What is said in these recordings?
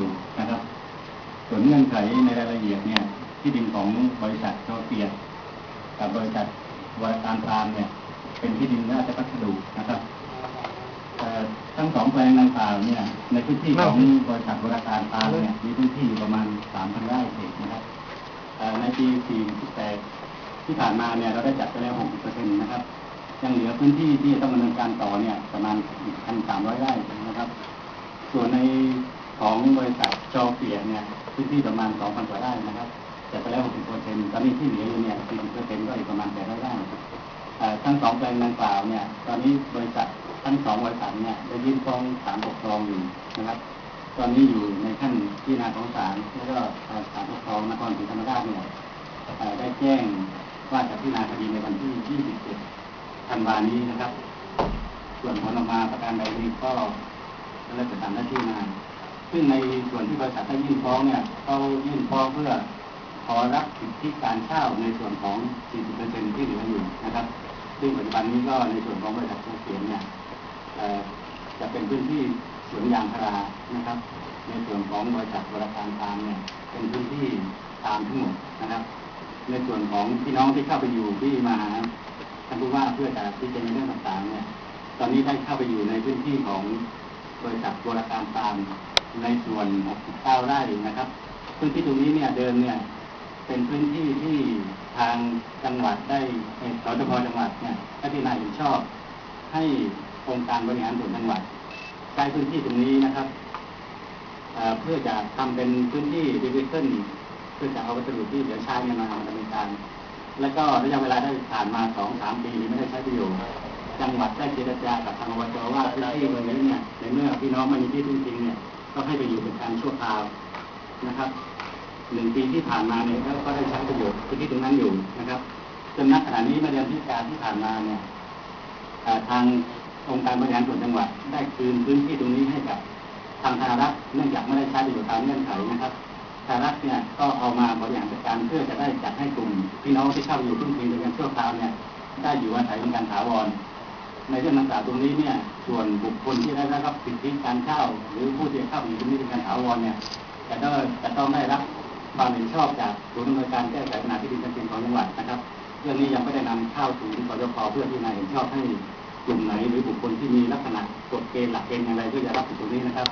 ดุนะครับ ส่วนเงื่อนไขในรายละเอียดเนี่ย ที่ดินของบริษัทโชเปียกับบริษัทวรการฟาร์มเนี่ย เป็นที่ดินราชพัสดุนะครับเอ่ทั้งสองแปลงดังกล่าวเนี่ย ในพื้นที่ของบริษัทวรการฟาร์มเนี่ยมีพื้นที่อยู่ประมาณ3,000ไร่เศษนะครับเอ่อในปี48ที่ผ่านมาเนี่ยเราได้จัดไปแล้ว60%นะครับยังเหลือพื้นที่ที่ต้องดำเนินการต่อเนี่ยประมาณอีก1,300ไร่นะครับ ส่วนใน ของบริษัทจอเปียเนี่ยพื้นที่ประมาณ 2,000 กว่าไร่นะครับจัดไปแล้ว 60%ตอนนี้ที่เหลืออยู่เนี่ย 40%ก็อีกประมาณ8ไร่เอ่ทั้งสองแปลงดังกล่าวเนี่ย ตอนนี้บริษัททั้งสองบริษัทเนี่ยได้ยื่นฟ้องศาลปกครองอยู่นะครับ ตอนนี้อยู่ในขั้นพิจารณาของศาลแล้วก็ศาลปกครองนครศรีธรรมราชเนี่ยได้แจ้งว่าจะพิจารณาคดีในวันที่ 27 ธันวานี้นะครับ ส่วนผลออกมาประการใดนี้ก็แล้วแต่ตามหน้าที่งาน ซึ่งในส่วนที่บริษัทได้ยื่นฟ้องเนี่ยเขายื่นฟ้องเพื่อขอรับสิทธิการเช่าในส่วนของ 40%ที่เหลืออยู่นะครับ ซึ่งปัจจุบันนี้ก็ในส่วนของบริษัทโคเสียนเนี่ยจะเป็นพื้นที่สวนยางพารานะครับ ในส่วนของบริษัทบริการฟามเนี่ยเป็นพื้นที่ตามทั้งหมดนะครับ ในส่วนของพี่น้องที่เข้าไปอยู่ที่มาท่านผู้ว่าเพื่อจะพิจารณาเรื่องต่างๆเนี่ย ตอนนี้ได้เข้าไปอยู่ในพื้นที่ของบริษัทบริการฟาม ในส่วน 69 ไร่นะครับ พื้นที่ตรงนี้เนี่ยเดิมเนี่ย เป็นพื้นที่ที่ทางจังหวัดได้สจพจังหวัดเนี่ยได้พิจารณาเห็นชอบ ให้องค์การบริหารส่วนจังหวัดใช้พื้นที่ตรงนี้นะครับเเพื่อจะทำเป็นพื้นที่ดิจิทัลเพื่อจะเอาวัสดุที่เหลือใช้เนี่ยมาดำเนินการ แล้วก็ระยะเวลาได้ผ่านมาสองสามปีไม่ได้ใช้ประโยชน์จังหวัดได้เจรจากับทางอบจว่าพื้นที่ตรงนี้เนี่ยในเมื่อพี่น้องไม่มีที่พึ่งพิงเนี่ย ก็ให้ไปอยู่เป็นการชั่วคราวนะครับหนึ่งปีที่ผ่านมาเนี่ยก็ก็ได้ใช้ประโยชน์พื้นที่ตรงนั้นอยู่นะครับจนณขณะนี้มื่เดือนพฤศจิกาที่ผ่านมาเนี่ยทางองค์การบริหารส่วนจังหวัด ได้คืนพื้นที่ตรงนี้ให้กับทางธนารักษ์เนื่องจากไม่ได้ใช้ประโยชน์ตามเงื่อนไขนะครับธนารักษ์เนี่ยก็เอามาบริหารจัดการเพื่อจะได้จัดให้กลุ่มพี่น้องที่เข้าอยู่พึ่งพิงเป็นการชั่วคราวเนี่ยได้อยู่อาศัยเป็นการถาวร ในเรื่องดังกล่าวตรงนี้เนี่ย ส่วนบุคคลที่ได้รับสิทธิการเช่าหรือผู้ที่เข้าอยู่ตรงนี้เป็นการถาวรเนี่ยจะต้องจะต้องได้รับความเห็นชอบจากศูนย์อำนวยการแก้ไขปัญหาที่ดินทรัพย์สินของจังหวัดนะครับ เรื่องนี้ยังไม่ได้นำเข้าศูนย์กยพเพื่อที่นายเห็นชอบให้กลุ่มไหน หรือบุคคลที่มีลักษณะกฎเกณฑ์หลักเกณฑ์อย่างไรเพื่อจะรับสิทธิตรงนี้นะครับ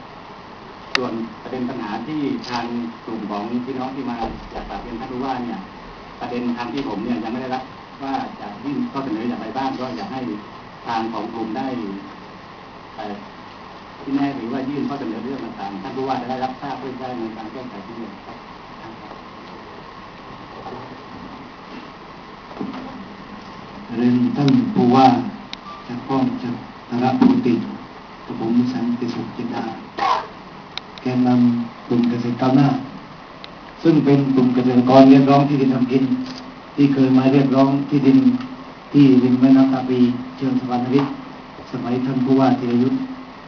ส่วนประเด็นปัญหาที่ทางกลุ่มของพี่น้องที่มาจากปากเรียนท่านรู้ว่าเนี่ย ประเด็นทางที่ผมเนี่ยยังไม่ได้รับว่าจะยื่นข้อเสนออย่างไรบ้างก็อยากให้ ทางของกลุ่มได้เอ่ที่แน่หรือว่ายื่นข้อเสนอเรื่องต่างๆท่านผู้ว่าจะได้รับทราบเพื่อได้ในการแก้ไขที่เหลือครับเรียนท่านผู้ว่าจากป้องจากนารปกติกับผมสันติสุขจินดาแกนนำกลุ่มเกษตรก้าวหน้า ซึ่งเป็นกลุ่มเกษตรกรเรียกร้องที่ดินทำกิน ที่เคยมาเรียกร้องที่ดิน ที่ริมแม่น้ำตาปีเชิงสะพานนวิทย์สมัยท่านผู้ว่าธีรยุทธ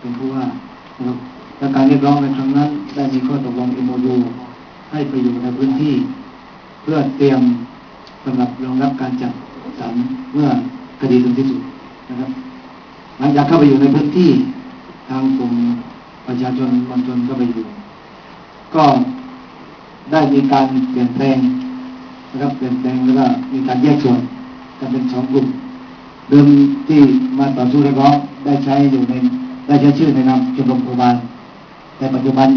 เป็นผู้ว่านะครับและการเรียกร้องในครั้งนั้นได้มีข้อตกลง MOU ให้ไปอยู่ในพื้นที่ เพื่อเตรียมสำหรับรองรับการจัดสรรเมื่อคดีถึงที่สุดนะครับหลังจากเข้าไปอยู่ในพื้นที่ทางกลุ่มประชาชนมวลชนก็ไปอยู่ ก็ได้มีการเปลี่ยนแปลงนะครับเปลี่ยนแปลงแล้วก็มีการแยกส่วน กันเป็นสองกลุ่มเดิมที่มาต่อสู้เรียกร้องได้ใช้อยู่ในได้ใช้ชื่อในนามชมรมครูบาลแต่ปัจจุบัน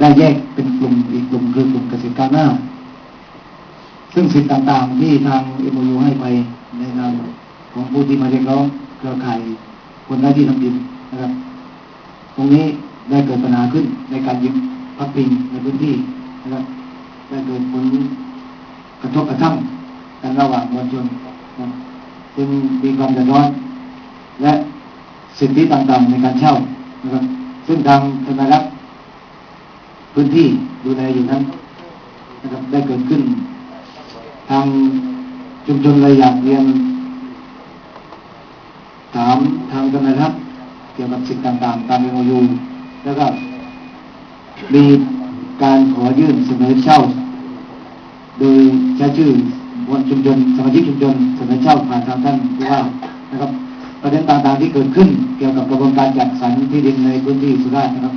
ได้แยกเป็นกลุ่มอีกกลุ่มคือกลุ่มเกษตรก้าวหน้า ซึ่งสิทธิ์ต่างๆ ที่ทางเอ็มยูให้ไปในนามของผู้ที่มาเรียกร้องเครือข่ายคนไร้าที่ทำกินนะครับ ตรงนี้ได้เกิดปัญหาขึ้นในการยึดพักพิงในพื้นที่นะครับได้เกิดผลกระทบกระทั่ง ระหว่างมวลชนจึงมีความเดือดร้อน และสิทธิต่างๆในการเช่านะครับซึ่งทางธนารักษ์พื้นที่ดูแลอยู่นั้นนะครับได้เกิดขึ้น ทางชุมชนเลยอยากเรียน ถามทางธนารักษ์เกี่ยวกับสิทธิต่างๆ ตามเอ็มยูแล้วก็มีการขอยื่นเสนอเช่า โดยใช้ชื่อ วลชุมชนสมาชิกชุมชนเสนอเช่าผ่านทางท่านผู้ว่านะครับประเด็นต่างๆที่เกิดขึ้นเกี่ยวกับกระบวนการจัดสรรที่ดินในพื้นที่สุราษฎร์นะครับ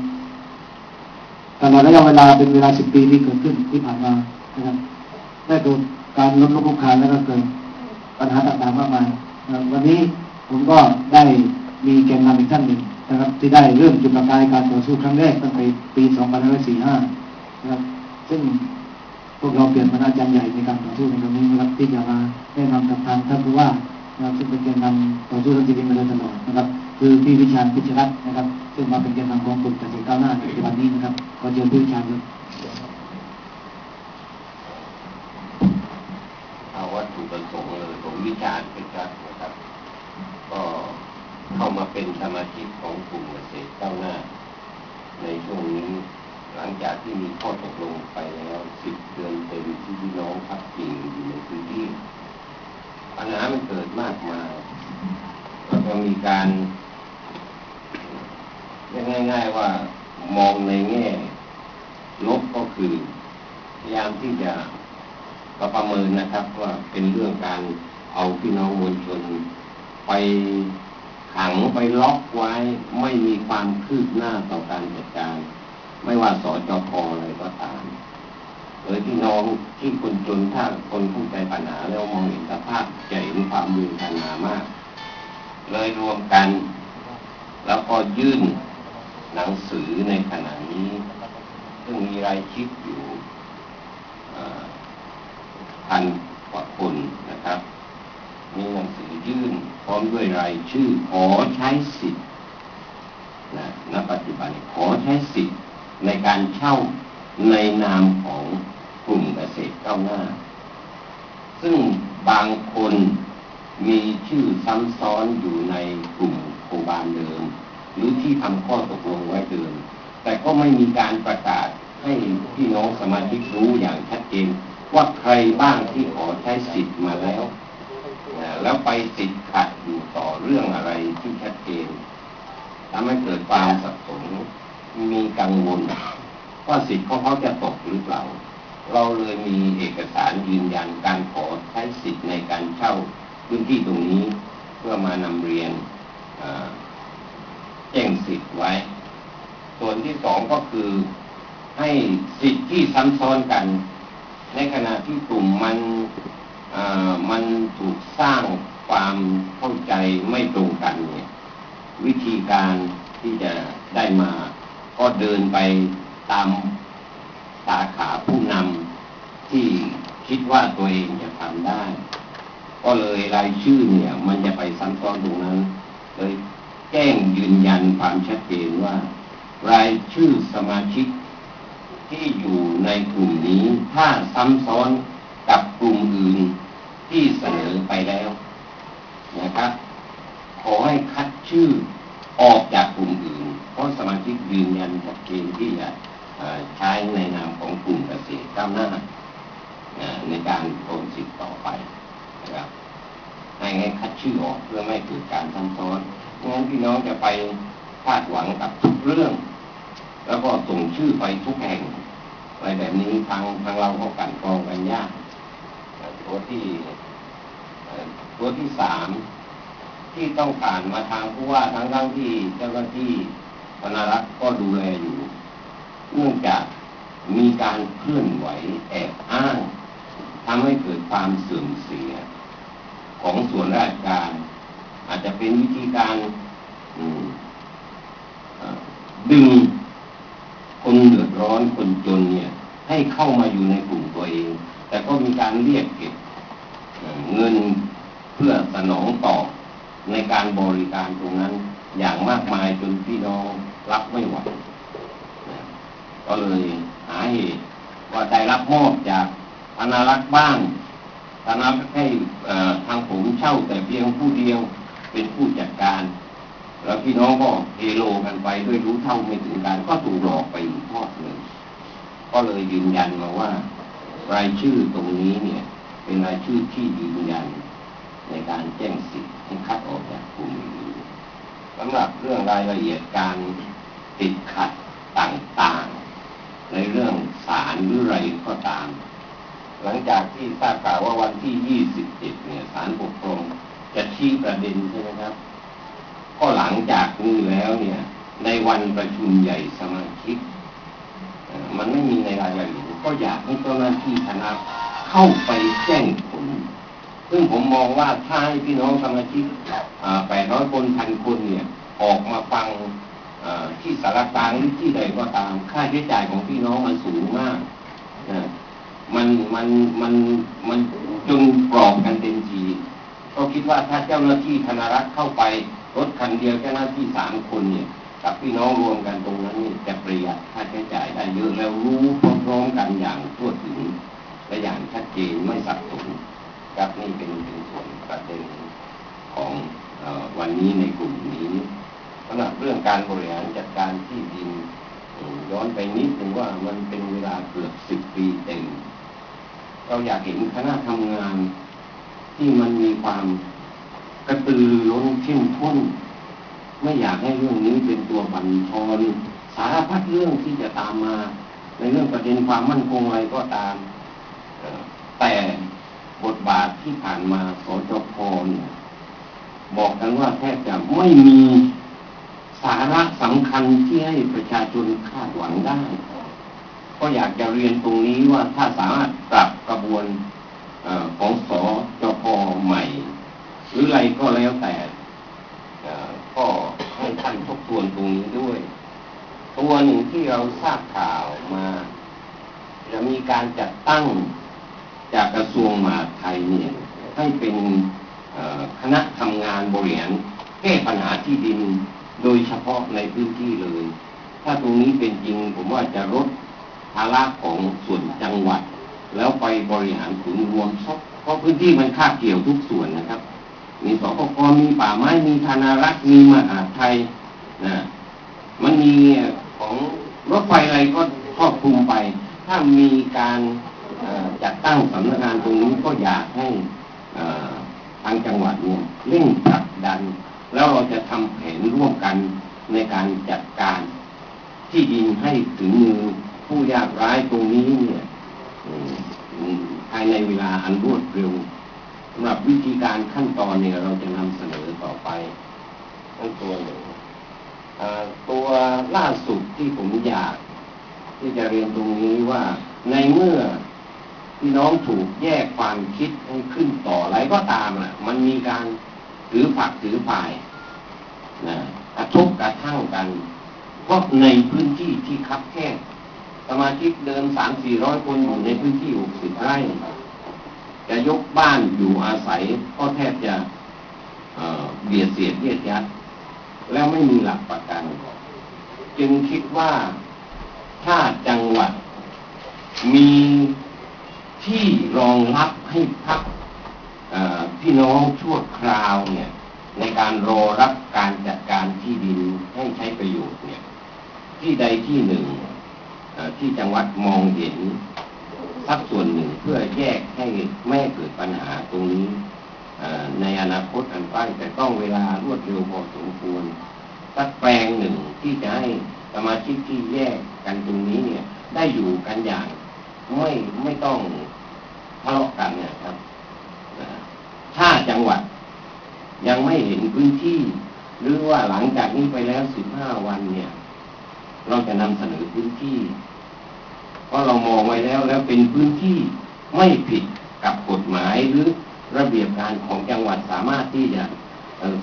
ตลอดระยะเวลาเป็นเวลา10ปีที่เกิดขึ้นที่ผ่านมานะครับได้เกิดการล้มลุกคลุกคานแล้วก็เกิดปัญหาต่างๆมากมายวันนี้ผมก็ได้มีแกนนำอีกท่านหนึ่งนะครับ ที่ได้เริ่มจุดประกายการต่อสู้ครั้งแรกตั้งแต่ปี 2545 นะครับ ซึ่ง วกเราเปลี่ยนมาอาจารย์ใหญ่ในการต่อสู้ในครั้งนี้นะครับที่จะมาแนะนำกับทางท่านผู้ว่านะครับซึ่งเป็นแกนนำต่อสู้ทางจิตวิญญาณตลอดนะครับคือพี่วิชาญพิชรัตน์นะครับ ซึ่งมาเป็นแกนนำของกลุ่มเกษตรก้าวหน้าในปัจจุบันนี้นะครับขอเชิญพี่วิชาญครับเอาวัตถุประสงค์เลยผมวิจารณ์เป็นรับนะครับ ก็เข้ามาเป็นสมาชิกของกลุ่มเกษตรก้าวหน้า ในช่วงนี้ หลังจากที่มีข้อตกลงไปแล้วสิบเดือนเต็มที่พี่น้องพักพิงอยู่ในพื้นที่ปัญหามันเกิดมากมายแล้วก็มีการเรียกง่าย ๆว่ามองในแง่ลบก็คือพยายามที่จะก็ประเมินนะครับว่าเป็นเรื่องการเอาพี่น้องมวลชนไปขังไปล็อกไว้ไม่มีความคืบหน้าต่อการจัดการ ไม่ว่าสอจพอะไรก็ตามโดยพี่น้องที่คนจนถ้าคนเข้าใจปัญหาแล้วมองเห็นสภาพใจะเห็นความมือขนามาก เลยรวมกัน แล้วก็ยื่นหนังสือในขณะนี้ ซึ่งมีรายชื่ออยู่พันกว่าคนนะครับ มีหนังสือยื่นพร้อมด้วยรายชื่อขอใช้สิทธิ์นะณปัจจุบันขอใช้สิทธิ์ ในการเช่าในนามของกลุ่มเกษตรก้าวหน้า ซึ่งบางคนมีชื่อซ้ำซ้อนอยู่ในกลุ่มโคบาลเดิม หรือที่ทำข้อตกลงไว้เดิม แต่ก็ไม่มีการประกาศให้พี่น้องสมาชิกรู้อย่างชัดเจนว่าใครบ้างที่ขอใช้สิทธิ์มาแล้ว แล้วไปติดขัดอยู่ต่อเรื่องอะไรที่ชัดเจนทำให้เกิดความสับสน มีกังวลว่าสิทธิ์ของเขาจะตกหรือเปล่า เราเลยมีเอกสารยืนยันการขอใช้สิทธิ์ในการเช่าพื้นที่ตรงนี้เพื่อมานำเรียนแจ้งสิทธิ์ไว้ ส่วนที่สองก็คือให้สิทธิ์ที่ซ้ำซ้อนกัน ในขณะที่กลุ่มมันมันถูกสร้างความเข้าใจไม่ตรงกันเนี่ยวิธีการที่จะได้มา ก็เดินไปตามสาขาผู้นำที่คิดว่าตัวเองจะทำได้ ก็เลยรายชื่อเนี่ย มันจะไปซ้ำซ้อนตรงนั้น เลยแจ้งยืนยันความชัดเจนว่า รายชื่อสมาชิกที่อยู่ในกลุ่มนี้ถ้าซ้ำซ้อนกับกลุ่มอื่นที่เสนอไปแล้วนะครับ ขอให้คัดชื่อออกจากกลุ่มอื่นะสมาชิกยืนยันชัดเจนที่จะใช้ในนามของกลุ่มเกษตรก้าวหน้าในการโอนสิทธิ์ต่อไปนะครับให้ให้คัดชื่อออกเพื่อไม่เกิดการซ้ำซ้อนงั้นพี่น้องจะไปคาดหวังกับทุกเรื่อง แล้วก็ส่งชื่อไปทุกแห่งอะไรแบบนี้ทางทางเราก็กันกรองกันยากตัวที่ตัวที่สามที่ต้องผ่านมาทางผู้ว่าทั้งทั้งที่เจ้าหน้าที่ ธนรักษ์ก็ดูแลอยู่เนื่องจากมีการเคลื่อนไหวแอบอ้างทำให้เกิดความเสื่อมเสีย ของส่วนราชการ อาจจะเป็นวิธีการดึงคนเดือดร้อนคนจนเนี่ย ให้เข้ามาอยู่ในกลุ่มตัวเอง แต่ก็มีการเรียกเก็บเงินเพื่อสนองตอบในการบริการตรงนั้น อย่างมากมายจนพี่น้องรับไม่ไหวนะก็เลยหาเหตุว่าได้รับมอบจากธนารักษ์บ้างธนารักษ์ให้ทางผมเช่าแต่เพียงผู้เดียวเป็นผู้จัดการ แล้วพี่น้องก็เฮโลกันไปด้วยรู้เท่าไม่ถึงการก็ถูกหลอกไปอีกทอดหนึ่งก็เลยยืนยันมาว่า รายชื่อตรงนี้เนี่ย เป็นรายชื่อที่ยืนยันในการแจ้งสิทธิ์ให้คัดออกจากกลุ่มอื่น สำหรับเรื่องรายละเอียดการติดขัดต่างๆ ในเรื่องสารหรืออะไรก็ตาม หลังจากที่ทราบข่าวว่าวันที่ 27 เนี่ยศาลปกครองจะชี้ประเด็นใช่ไหมครับ ก็หลังจากนี้แล้วเนี่ย ในวันประชุมใหญ่สมาชิกมันไม่มีในรายละเอียดก็อยากให้เจ้าหน้าที่คณะเข้าไปแจ้งผลซึ่งผมมองว่าถ้าให้พี่น้องสมาชิกแปดร้อยคนพันคนเนี่ย ออกมาฟังที่สารกลางหรือที่ใดก็ตาม ค่าใช้จ่ายของพี่น้องมันสูงมากนะมันมันมันมันจนกรอบกันเต็มทีก็คิดว่าถ้าเจ้าหน้าที่ธนารักษ์เข้าไปรถคันเดียวเจ้าหน้าที่สามคนเนี่ยกับพี่น้องรวมกันตรงนั้นนี่จะประหยัดค่าใช้จ่ายได้เยอะแล้วรู้พร้อมๆกันอย่างทั่วถึงและอย่างชัดเจนไม่สับสนครับนี่เป็นเป็นส่วนประเด็นของออวันนี้ในกลุ่มนี้ สำหรับเรื่องการบริหารจัดการที่ดินย้อนไปนิดถึงว่ามันเป็นเวลาเกือบสิบปีเต็ม เราอยากเห็นคณะทำงานที่มันมีความกระตือร้นเข้มข้น ไม่อยากให้เรื่องนี้เป็นตัวบั่นทอนสารพัดเรื่องที่จะตามมา ในเรื่องประเด็นความมั่นคงอะไรก็ตาม แต่บทบาทที่ผ่านมาสจพเนี่ยบอกกันว่าแทบจะไม่มี สาระสำคัญที่ให้ประชาชนคาดหวังได้ ก็อยากจะเรียนตรงนี้ว่าถ้าสามารถปรับกระบวนอของสจพใหม่ หรืออะไรก็แล้วแต่ก็ให้ท่านทบทวนตรงนี้ด้วย ตัวหนึ่งที่เราทราบข่าวมา จะมีการจัดตั้งจากกระทรวงมหาดไทยเนี่ยให้เป็นคณะทำงานบริหารแก้ปัญหาที่ดิน โดยเฉพาะในพื้นที่เลย ถ้าตรงนี้เป็นจริงผมว่าจะลดภาระของส่วนจังหวัด แล้วไปบริหารศูนย์รวมซะเพราะพื้นที่มันคาบเกี่ยวทุกส่วนนะครับ มีสปกมีป่าไม้มีธนารักษ์มีมหาไทยนะมันมีของรถไฟอะไรก็ครอบคลุมไป ถ้ามีการจัดตั้งสำนักงานตรงนี้ก็อยากให้ทางจังหวัดเนี่ยเร่งผลักดัน แล้วเราจะทำแผนร่วมกันในการจัดการที่ดินให้ถึงมือผู้ยากไร้ตรงนี้เนี่ยภายในเวลาอันรวดเร็วสำหรับวิธีการขั้นตอนเนี่ยเราจะนำเสนอต่อไปทั้งตัวหนึ่งเอ่อตัวล่าสุดที่ผมอยาก ที่จะเรียนตรงนี้ว่าในเมื่อพี่น้องถูกแยกความคิดให้ขึ้นต่ออะไรก็ตามน่ะ มันมีการ ถือฝักถือฝ่ายนะกระทบกระทั่งกันเพราะในพื้นที่ที่คับแคบสมาชิกเดิมสามสี่ร้อยคนอยู่ในพื้นที่หกสิบไร่จะยกบ้านอยู่อาศัยก็แทบจะเบียดเสียดเยียดยัดแล้วไม่มีหลักประกัน จึงคิดว่าถ้าจังหวัดมีที่รองรับให้พัก พี่น้องชั่วคราวเนี่ยในการรอรับการจัดการที่ดินให้ใช้ประโยชน์เนี่ยที่ใดที่หนึ่งที่จังหวัดมองเห็นสักส่วนหนึ่งเพื่อแยกให้ไม่เกิดปัญหาตรงนี้ในอนาคตอันใกล้แต่ต้องเวลารวดเร็วพอสมควรสักแปลงหนึ่งที่จะให้สมาชิกที่แยกกันตรงนี้เนี่ย ได้อยู่กันอย่างไม่ไม่ต้องทะเลาะกันเนะครับนะถ้าจังหวัด ยังไม่เห็นพื้นที่ หรือว่าหลังจากนี้ไปแล้วสิบห้าวันเนี่ย เราจะนำเสนอพื้นที่ เพราะเรามองไว้แล้วแล้วเป็นพื้นที่ไม่ผิดกับกฎหมายหรือระเบียบการของจังหวัดสามารถที่จะ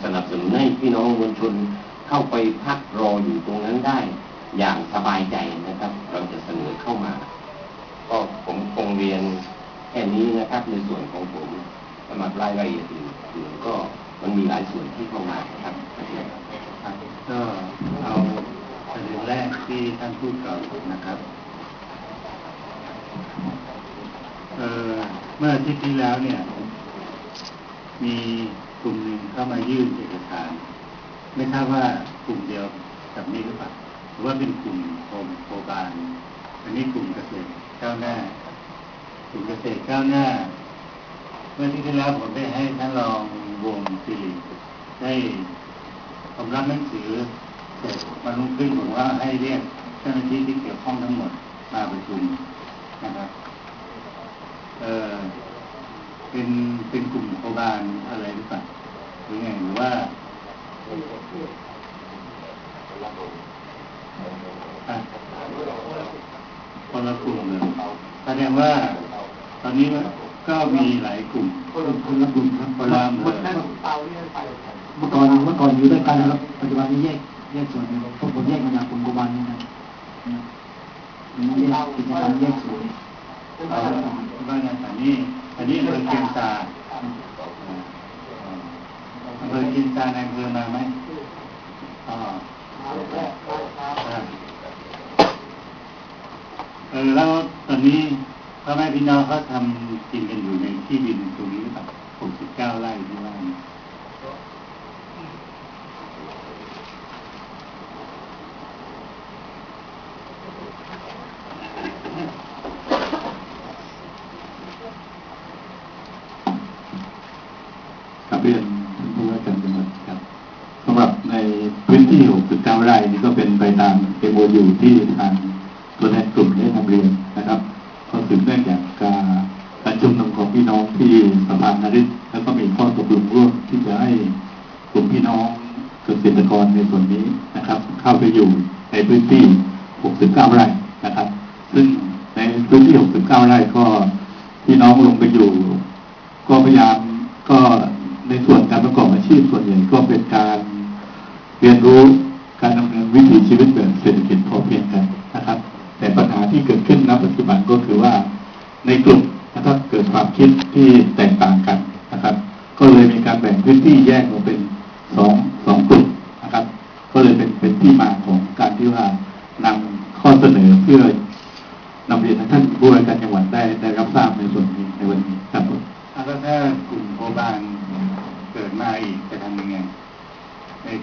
สนับสนุนให้พี่น้องมวลชนเข้าไปพักรออยู่ตรงนั้นได้ อย่างสบายใจนะครับ เราจะเสนอเข้ามา ก็ผมคงเรียนแค่นี้นะครับในส่วนของผมสำหรับรายละเอียดอื่นก็ มันมีหลายส่วนที่เข้ามานะครับครับก็เอาประเด็นแรกที่ท่านพูดก่อนนะครับเอ่อเมื่ออาทิตย์ที่แล้วเนี่ย มีกลุ่มหนึ่งเข้ามายื่นเอกสาร ไม่ทราบว่ากลุ่มเดียวกับนี้หรือเปล่าหรือว่าเป็นกลุ่มโฮมโคบานอันนี้กลุ่มเกษตรก้าวหน้ากลุ่มเกษตรก้าวหน้า เมื่ออาที่ที่แล้วผมได้ให้ท่านรอง วงศิริได้ผมรับหนังสือเสร็จมาลุขึ้นผมว่าให้เรียกเจ้าหน้าที่ที่เกี่ยวข้องทั้งหมดมาประชุมนะครับเออเป็นเป็นกลุ่มโคบานอะไรหรือเปล่าหรือไงหรือว่าอะดงว่าตอนนี้ ก็มีหลายกลุ่ม คนละกลุ่มครับคนละอำเภอเมื่อก่อนเมื่อก่อนอยู่ด้วยกันนะครับ ปัจจุบันนี้แยกแยกส่วนกันพวกผมแยกมาจากกลุ่มโกบาลนะครับมันแยกกิจกรรมแยกส่วนเอาบ้านงานอันนี้อันนี้อำเภอเชียงซาอำเภอเชียงซาในอำเภอมาไหมอ๋อเออแล้วตอนนี้ พ่อแม่พี่น้องเขาทำกินกันอยู่ในที่ดินตรงนี้แบบ69ไร่ที่ว่านี่ น้องลงไปอยู่ ก็พยายามก็ในส่วนการประกอบอาชีพส่วนใหญ่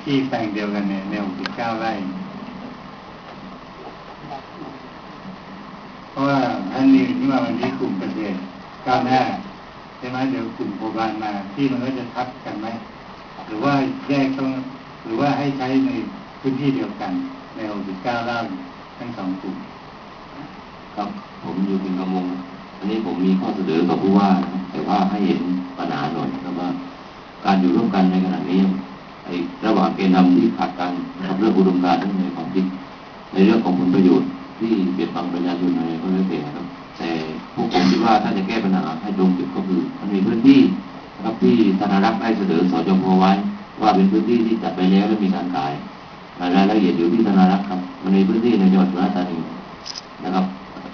ที่แปลงเดียวกันเนี่ยใน69ไร่เพราะว่าท่านนี้ที่มาวันนี้กลุ่มเกษตรก้าวหน้าใช่ไหมเดี๋ยวกลุ่มโคบานมาที่มันก็จะทับกันไหมหรือว่าแยกต้องหรือว่าให้ใช้ในพื้นที่เดียวกัน ใน69ไร่ทั้งสองกลุ่มครับผมอยู่เป็นกระมงอันนี้ผมมีข้อเสนอกับผู้ว่าแต่ว่าให้เห็นปัญหาหน่อยนะครับว่า การอยู่ร่วมกันในขณะนี้ ระหว่างแกนนำที่ขัดกันนะครับเรื่องอุดมการณ์ทั้งในความคิดในเรื่องของผลประโยชน์ที่เบียดบังประชาชนอะไรก็แล้วแต่ครับ แต่พวกผมคิดว่าถ้าจะแก้ปัญหาให้ตรงจุดก็คือมันมีพื้นที่นะครับที่ธนารักษ์ได้เสนอสจพไว้ ว่าเป็นพื้นที่ที่จัดไปแล้วและมีการขายรายละเอียดอยู่ที่ธนารักษ์ครับมันมีพื้นที่ในจังหวัดสุราษฎร์ธานีนะครับ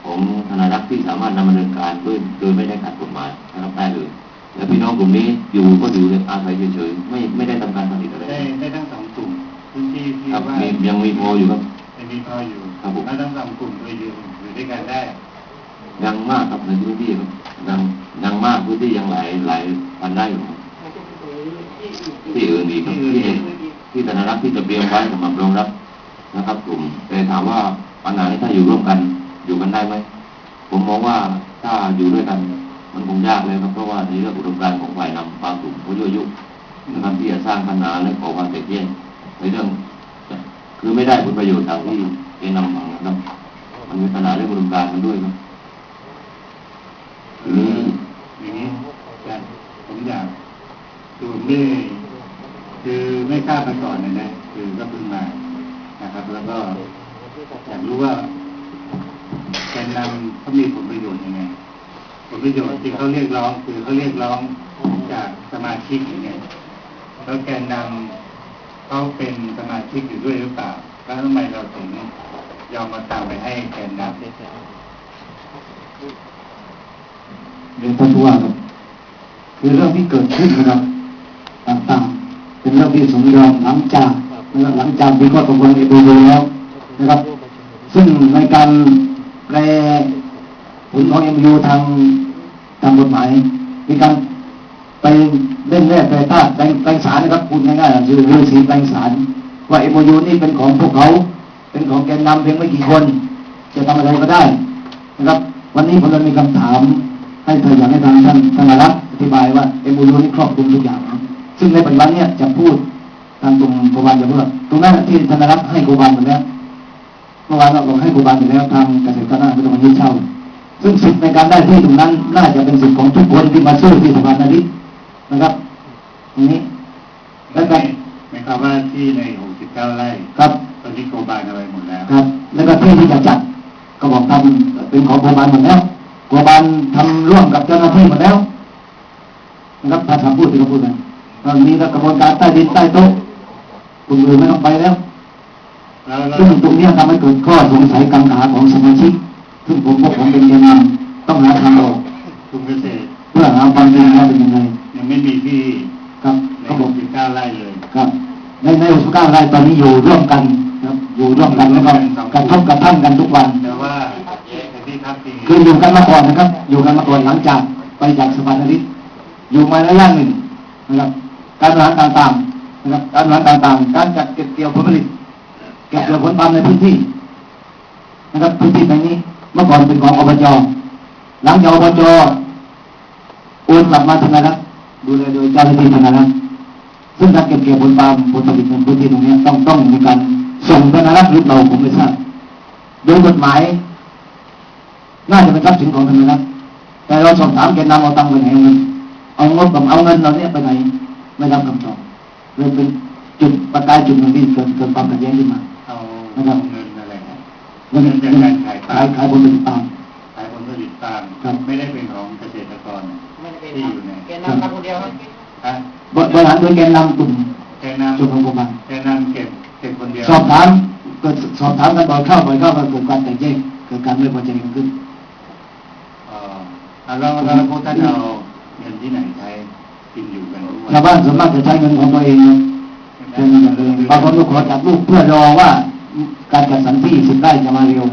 ของธนารักษ์ที่สามารถนำมาดำเนินการด้วยโดยไม่ได้ขัดกฎหมายนะครับได้เลย แล้วพี่น้องกลุ่มนี้อยู่ก็อยู่อาศัยเฉยๆไม่ไม่ได้ทำการผลิตอะไรได้ได้ทั้งสองกลุ่มพื้นที่ที่ครับว่ามียังมีพออยู่ครับยังมีพออยู่ครับผมแล้วทั้งสองกลุ่มเคยอยู่อยู่ด้วยกันได้ยังมากครับในพื้นที่ครับยังยังมากพื้นที่ยังหลายหลายพันได้อยู่ครับที่อื่นดีครับที่ที่ธนารักษ์ที่จะเตรียมไว้สำหรับรองรับนะครับ กลุ่มแต่ถามว่าปัญหานี้ถ้าอยู่ร่วมกันอยู่กันได้ไหมผมมองว่าถ้าอยู่ด้วยกัน มันคงยากเลยครับเพราะว่าในเรื่องอุดมการณ์ของฝ่ายนำบางกลุ่มเขายั่วยุนะครับที่จะสร้างปัญหาและก่อความแตกแยกในเรื่อง คือไม่ได้ผลประโยชน์ตามที่แกนำหวังนะครับมันมีปัญหาเรื่องอุดมการณ์กันด้วยครับคืออย่างนี้ผมอยากดูไม่คือไม่ทราบมาก่อนเลยนะคือก็เพิ่งมานะครับ แล้วก็อยากรู้ว่าแกนนำเขามีผลประโยชน์ยังไง ผลประโยชน์ที่เขาเรียกร้องคือเขาเรียกร้องจากสมาชิกอย่างเงี้ยแล้วแกนนำเขาเป็นสมาชิกอยู่ด้วยหรือเปล่า แล้วทำไมเราถึงยอมมาตามไปให้แกนนำเรียนท่านผู้ว่าครับคือเรื่องที่เกิดขึ้นนะครับต่างๆเป็นเรื่องที่สมยอมหลังจากนะครับหลังจากมีข้อตกลงเอโบแล้วนะครับ ซึ่งในการแปล ผลของเอ็มยูทางทางกฎหมายมีการไปเล่นแร่แปลธาตุแปลงแปลงสารนะครับพูดง่ายๆคือเรื่องสีแปลงสารว่าเอ็มยูนี่เป็นของพวกเขาเป็นของแกนนำเพียงไม่กี่คน จะทำอะไรก็ได้นะครับ วันนี้ผมเลยมีคำถาม ให้เธออยากให้ทางท่านธนารักษ์อธิบายว่าเอ็มยูนี่ครอบคลุมทุกอย่าง ซึ่งในปัจจุบันเนี่ยจะพูดทางตรงโคบานจะพูดว่าตรงนั้นที่ธนารักษ์ให้โคบานหมดแล้วเมื่อวานเราบอกให้โคบานอยู่แล้วทางเกษตรกรน่าไม่ต้องมายึดเช่า ซึ่งสิทธิ์ในการได้ที่ตรงนั้น น่าจะเป็นสิทธิ์ของทุกคนที่มาสู้ที่สะพานนาริตนะครับตรงนี้แล้วก็หมายความว่าที่ใน 69 ไร่ครับตอนนี้โคบานเอาไว้หมดแล้วครับ แล้วก็ที่ที่จะจัดก็บอกทำเป็นของโคบานหมดแล้วกลัวบานทำร่วมกับเจ้าหน้าที่หมดแล้วนะครับภาษาพูดที่เขาพูดนะตอนนี้ก็กระบวนการใต้ดินใต้โต๊ะกลุ่มอื่นไม่ต้องไปแล้วแล้วแล้วซึ่งตรงเนี้ยทำให้เกิดข้อสงสัยกังขาของสมาชิก ซึ่งผมพวกผมเป็นแกนนำต้องหาทางออกกลุ่มเกษตรเพื่อหาความจริงว่าเป็นยังไง ยังไม่มีที่ครับในเขาบอก69ไร่เลยครับในในอุตสาหกรรมรายตอนนี้อยู่ร่วมกันครับอยู่ร่วมกันแล้วก็กระทบกระทั่งกันทุกวันแต่ว่าในที่พักพิงคืออยู่กันมาก่อนนะครับ อยู่กันมาก่อนหลังจากไปจากสะพานนริตอยู่มาระยะหนึ่งนะครับ การบริหารต่างๆนะครับ การบริหารต่างๆ การจัดเก็บเกี่ยวผลผลิต เก็บเกี่ยวผลปาล์มในพื้นที่นะครับพื้นที่ตรงนี้ เมื่อก่อนเป็นของอบจหลังจากอบจโอนกลับมาธนารักษ์ดูแลโดยเจ้าหน้าที่ธนารักษ์ซึ่งการเก็บเกี่ยวผลปาล์มผลผลิตในพื้นที่ตรงนี้ต้องต้องมีการส่งธนารักษ์หรือเปล่าผมไม่ทราบโดยกฎหมายน่าจะเป็นทรัพย์สินของธนารักษ์แต่เราสอบถามแกนนำเอาตังค์ไปไหนเอาเงินเอางบกับเอาเงินเราเนี่ยไปไหน ไม่รับคำตอบเลยเป็นจุดประกายจุดหนึ่งที่เกิดเกิดความขัดแย้งขึ้นมาเอาเงินอะไรนะเงินเงินจากการขายขายขายผลผลิตปาล์มขายผลผลิตปาล์มครับไม่ได้เป็นของเกษตรกรไม่ได้เป็นที่อยู่ในแกนนำทำคนเดียวครับฮะบริหารโดยแกนนำกลุ่มแกนส่วนของกรมการำแกนำเก็บเก็บคนเดียวสอบถามเกิดสอบถามกันบ่อยเข้าบ่อยเข้าก็เกิดการแตกแยกเกิดการไม่พอใจกันขึ้นเอ่ออะแล้วแล้วพวกท่านเอาเงินที่ไหนใช้กินอยู่กันทุกวันชาวบ้านส่วนมากจะใช้เงินของตัวเองนะเป็นเงินของตัวเองบางคนก็ขอจากลูกเพื่อรอว่า การจัดสรรที่สิบไร่จะมาเร็ว